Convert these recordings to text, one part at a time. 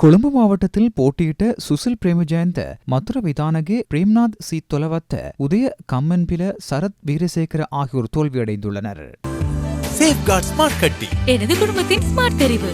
கொழும்பு மாவட்டத்தில் போட்டியிட்ட சுசில் பிரேமஜயந்த மதுர விதானகே பிரேம்நாத் சி தொலவத்த உதய கம்மன்பில சரத் வீரசேகர ஆகியோர் தோல்வியடைந்துள்ளனர். எனது குடும்பத்தின் ஸ்மார்ட் தெரிவு.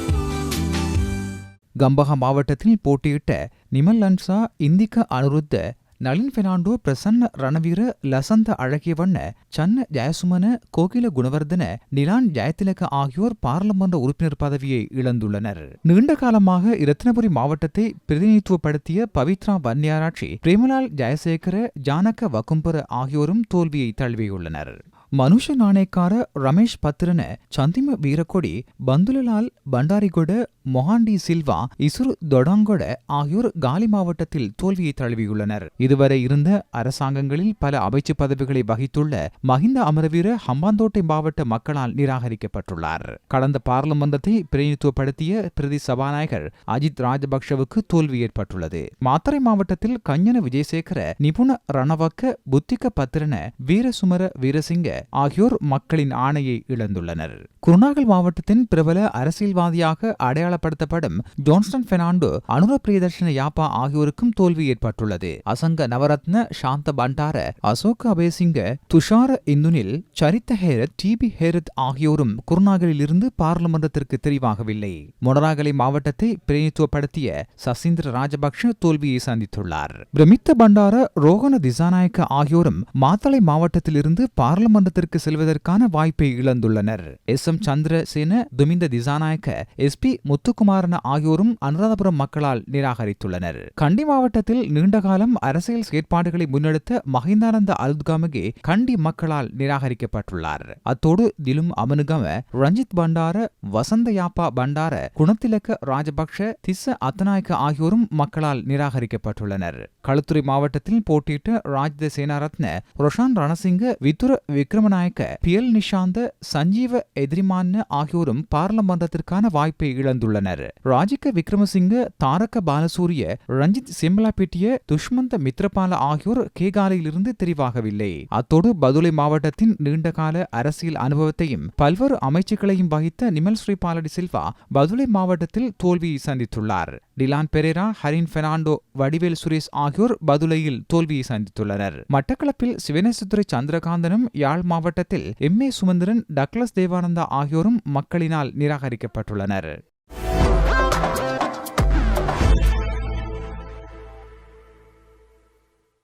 கம்பஹா மாவட்டத்தில் போட்டியிட்ட நிமல் லன்சா இந்திக அனுருத்த நளின் பெர்னாண்டோ பிரசன்ன ரணவீர லசந்த அழகியவண்ண சன்ன ஜயசுமன கோகில குணவர்தன நிலான் ஜெயதிலக ஆகியோர் பாராளுமன்ற உறுப்பினர் பதவியை இழந்துள்ளனர் நீண்ட காலமாக இரத்தினபுரி மாவட்டத்தை பிரதிநிதித்துவப்படுத்திய பவித்ரா வன்னியாராட்சி பிரேமலால் ஜெயசேகர ஜானக வகும்பர ஆகியோரும் தோல்வியை தழுவியுள்ளனர் மனுஷ நாணயக்கார ரமேஷ் பத்திரன சந்திம வீரக்கொடி பந்துலலால் பண்டாரிகொட மொஹாண்டி சில்வா இசுரு தொடங்கொட ஆகியோர் காலி மாவட்டத்தில் தோல்வியை தழுவியுள்ளனர். இதுவரை இருந்த அரசாங்கங்களில் பல அமைச்சு பதவிகளை வகித்துள்ள மஹிந்த அமரவீர ஹம்பாந்தோட்டை மாவட்ட மக்களால் நிராகரிக்கப்பட்டுள்ளார். கடந்த பாராளுமன்றத்தை பிரதிநிதித்துவப்படுத்திய பிரதி சபாநாயகர் அஜித் ராஜபக்ஷவுக்கு தோல்வி ஏற்பட்டுள்ளது. மாத்தறை மாவட்டத்தில் கஞ்சன விஜயசேகர நிபுண ரணவக்க புத்திக பத்திரன வீரசுமர வீரசிங்க ஆகியோர் மக்களின் ஆணையை இழந்துள்ளனர். குருநாகல் மாவட்டத்தின் பிரபல அரசியல்வாதியாக அடையாள அடையாளப்படுத்தப்படும் ஜோன்ஸ்டன் பெர்னாண்டோ அனுர பிரியதர்ஷன யாப்பா ஆகியோருக்கும் தோல்வி ஏற்பட்டுள்ளது. அசங்க நவரத்ன சாந்த பண்டார அசோக் அபேசிங்க துஷார இந்துனில் சரித்த ஹேரத் டிபி ஹேரத் ஆகியோரும் குருநாகலிலிருந்து பாராளுமன்றத்திற்கு தெரிவாகவில்லை. மொனராகலை மாவட்டத்தை பிரதிநிதித்துவப்படுத்திய சசீந்திர ராஜபக்ஷ தோல்வியை சந்தித்துள்ளார். பிரமித்த பண்டார ரோகண திசாநாயக்க ஆகியோரும் மாத்தளை மாவட்டத்திலிருந்து பாராளுமன்றத்திற்கு செல்வதற்கான வாய்ப்பை இழந்துள்ளனர். S M Chandrasena Duminda Dissanayake S P Muthu Muthukumarana ஆகியோரும் அனுராதபுரம் மக்களால் நிராகரித்துள்ளனர். கண்டி மாவட்டத்தில் நீண்டகாலம் அரசியல் செயற்பாடுகளை முன்னெடுத்த மஹிந்தானந்த அலுத்காமகே கண்டி மக்களால் நிராகரிக்கப்பட்டுள்ளார். அத்தோடு திலும் அமனுகம ரஞ்சித் பண்டார வசந்த யாப்பா பண்டார குணத்திலக்க ராஜபக்ஷ திஸ்ஸ அத்தநாயக்க ஆகியோரும் மக்களால் நிராகரிக்கப்பட்டுள்ளனர். களுத்துறை மாவட்டத்தில் போட்டியிட்ட ராஜ்த சேனாரத்ன ரொஷான் ரணசிங்க வித்துர விக்ரமநாயக்க பியல் நிஷாந்த சஞ்சீவ எதிரிமான ஆகியோரும் பாராளுமன்றத்திற்கான வாய்ப்பை இழந்துள்ளனர். ராஜிக விக்ரமசிங்க தாரக பாலசூரிய ரஞ்சித் சிம்லாபிட்டிய துஷ்மந்த மித்ரபால ஆகியோர் கேகாலையிலிருந்து தெரிவாகவில்லை. அத்தோடு பதுளை மாவட்டத்தின் நீண்டகால அரசியல் அனுபவத்தையும் பல்வேறு அமைச்சுக்களையும் வகித்த நிமல் ஸ்ரீபாலடி சில்வா பதுளை மாவட்டத்தில் தோல்வியை சந்தித்துள்ளார். டிலான் பெரேரா ஹரின் பெர்னாண்டோ வடிவேல் சுரேஷ் ஆகியோர் பதுளையில் தோல்வியை சந்தித்துள்ளனர். மட்டக்களப்பில் சிவனேசத்துறை சந்திரகாந்தனும் யாழ் மாவட்டத்தில் M A Sumanthiran Douglas Devananda ஆகியோரும் மக்களினால் நிராகரிக்கப்பட்டுள்ளனர்.